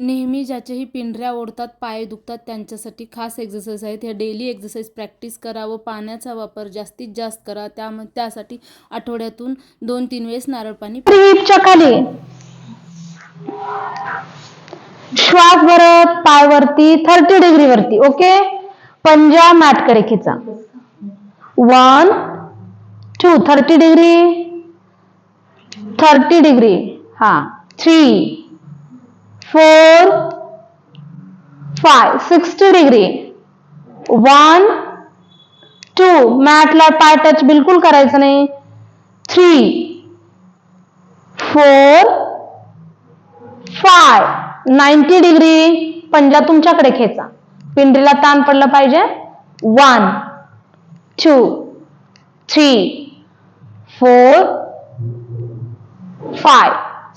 नेहमी ज्याच्याही पिंढऱ्या ओढतात पाय दुखतात त्यांच्यासाठी खास एक्झरसाइज आहेत. ह्या डेली एक्झरसाइज प्रॅक्टिस करा व पाण्याचा वापर जास्तीत जास्त करा. त्या त्यासाठी आठवड्यातून दोन तीन वेळेस नारळ पाणी खाली श्वास भरत पायवरती थर्टी डिग्री वरती ओके पंजा मॅटकडे खिचा one two thirty degree thirty degree हा. Three four five sixty degree one two मॅटला पाय टच बिलकुल करायचं नाही. Three four five ninety degree पंजा तुमच्याकडे खेचा. पिंडीला ताण पडलं पाहिजे. One two three four five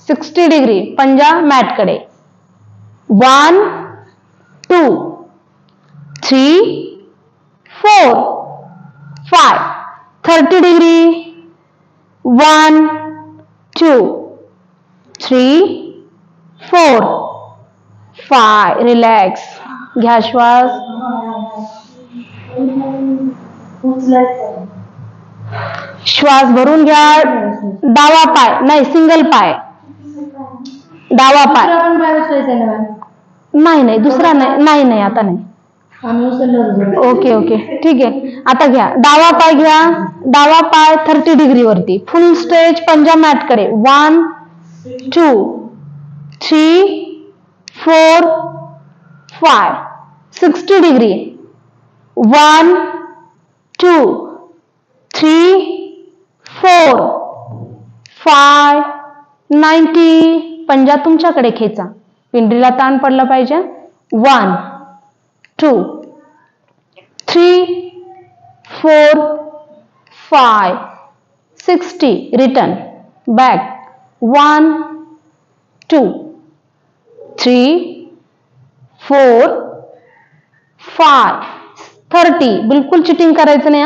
sixty degree पंजा मॅटकडे. One two three four five thirty degree one two three four five relax घ्या श्वास श्वास भरून घ्या. डावा पाय. नाही सिंगल पाय. डावा पाय. नाही नाही दुसरा नाही नाही नाही आता नाही. ओके ओके ठीक आहे. आता घ्या. डावा पाय घ्या. डावा पाय थर्टी डिग्री वरती. फुल स्ट्रेच पंजा मॅट करे one two three four five sixty degree one two three four five ninety पंजा तुमच्याकडे खेचा. पिंडीला ताण पडला पाहिजे. One two three four five sixty return back one two three four five thirty बिलकुल चिटिंग करायचं नाही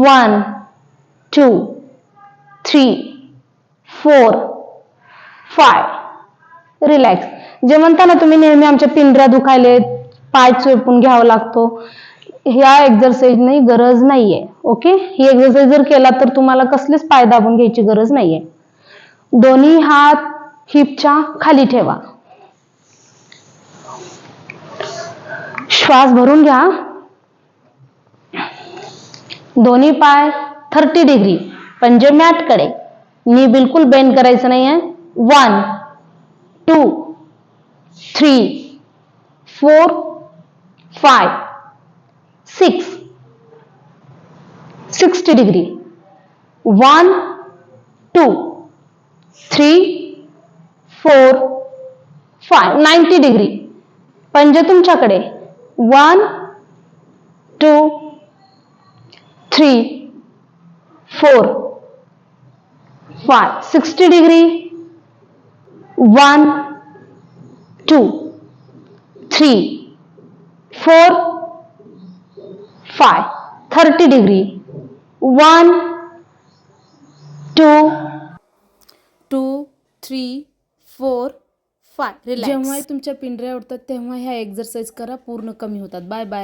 one two three four five relax जे म्हणता ना तुम्ही नेहमी आमच्या पिंजऱ्या दुखायले पाय चोपून घ्यावा लागतो. ह्या एक्झरसाइज नाही गरज नाहीये ओके? ही एक्झरसाइज जर केला तर तुम्हाला कसलेच पाय दाबून घ्यायची गरज नाहीये. दोन्ही हात हिपच्या खाली ठेवा. श्वास भरून घ्या. दोन्ही पाय थर्टी डिग्री पंजे मॅटकडे नी बिलकुल बेंड करायचं नाहीये. One two three four five six sixty degree one two three four five ninety degree पंजे तुमच्याकडे. One two three four five sixty degree one two three four five. Thirty degree. One two. Two three four five. जेव्हा तुमच्या पिंढऱ्या उडतात तेव्हा ह्या exercise करा पूर्ण कमी होतात. Bye bye